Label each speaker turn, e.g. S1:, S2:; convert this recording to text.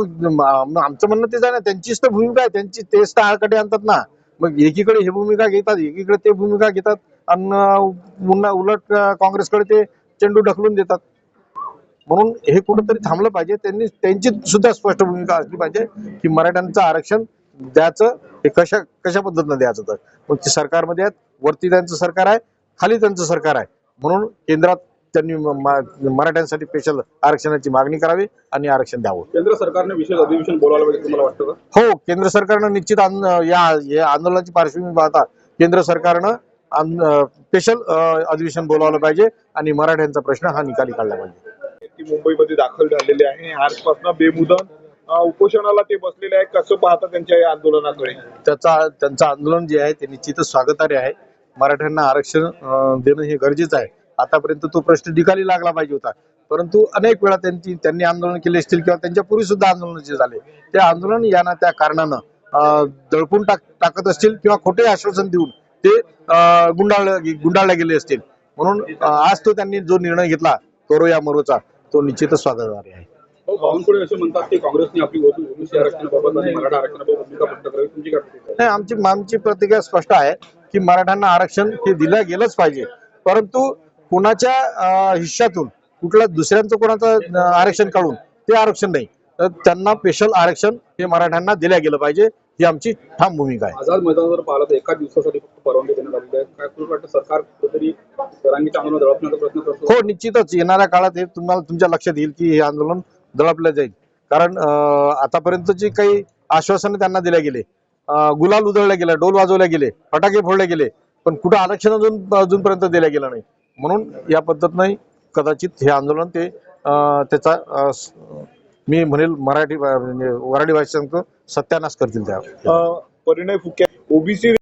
S1: मग आमचं म्हणणं तेच आहे ना त्यांचीच तर भूमिका आहे त्यांची तेच तर आळकडे आणतात ना. मग एकीकडे हे भूमिका घेतात एकीकडे ते भूमिका घेतात आणि पुन्हा उलट काँग्रेसकडे ते चेंडू ढकलून देतात. म्हणून हे कुठंतरी थांबलं पाहिजे त्यांनी त्यांची सुद्धा स्पष्ट भूमिका असली पाहिजे की मराठ्यांचं आरक्षण द्यायचं हे कशा कशा पद्धतीनं द्यायचं तर? मग ते सरकारमध्ये आहेत वरती त्यांचं सरकार आहे खाली त्यांचं सरकार आहे. म्हणून केंद्रात त्यांनी मराठ्यांसाठी स्पेशल आरक्षणाची मागणी करावी आणि आरक्षण द्यावं.
S2: केंद्र सरकारने विशेष अधिवेशन बोलावलं पाहिजे तुम्हाला वाटतं का?
S1: हो केंद्र सरकारनं निश्चित या या आंदोलनाची पार्श्वभूमी पाहता केंद्र सरकारनं स्पेशल अधिवेशन बोलावलं पाहिजे आणि मराठ्यांचा प्रश्न हा निकाली काढला पाहिजे.
S2: मुंबईमध्ये दाखल झालेले आहे. आजपासून बेमुदत उपोषणाला ते बसलेले आहे कसं पाहता त्यांच्या या आंदोलनाकडे?
S1: त्याचा त्यांचं आंदोलन जे आहे ते निश्चितच स्वागतार्ह आहे. मराठ्यांना आरक्षण देणं हे गरजेचं आहे. आतापर्यंत तो प्रश्न निकाली लागला पाहिजे होता. परंतु अनेक वेळा त्यांची त्यांनी आंदोलन केले असतील किंवा त्यांच्या पूर्वी सुद्धा आंदोलन जे झाले ते आंदोलन यांना त्या कारणानं अं, दडपून टाक टाकत असतील किंवा खोटे आश्वासन देऊन ते गुंडाळ गुंडाळले गेले असतील. म्हणून आज तो त्यांनी जो निर्णय घेतला करो या मरोचा तो निश्चितच स्वागतार्ह आहे.
S2: हो, असे म्हणतात की काँग्रेसने आपली?
S1: नाही आमची आमची प्रतिक्रिया स्पष्ट आहे की मराठ्यांना आरक्षण हे दिलं गेलंच पाहिजे. परंतु कुणाच्या अं, हिश्श्यातून कुठल्या दुसऱ्यांचं कोणाचं आरक्षण काढून ते आरक्षण नाही. तर त्यांना स्पेशल आरक्षण हे मराठ्यांना दिलं गेलं पाहिजे ही आमची ठाम भूमिका आहे.
S2: आझाद पाहिलं तर एका दिवसासाठी फक्त परवानगी देण्यात आलेली आहे. काय तुम्हाला वाटतं? सरकार कुठेतरी सरांगीच्या आंदोलन दळपण्याचा प्रयत्न करतो
S1: हो निश्चितच. येणाऱ्या काळात हे तुम्हाला तुमच्या लक्षात येईल की हे आंदोलन दडपलं जाईल. कारण आतापर्यंत जे काही आश्वासनं त्यांना दिल्या गेले. गुलाल उधळले गेले डोल वाजवले गेले फटाके फोडले गेले. पण कुठं आरक्षण अजून अजूनपर्यंत दिलं गेलं नाही. म्हणून या पद्धतीनं कदाचित हे आंदोलन ते त्याचा मी म्हणेल मराठी भा- म्हणजे वराडी भाषांचं सत्यानाश करतील त्या.
S2: परिणय फुके ओबीसी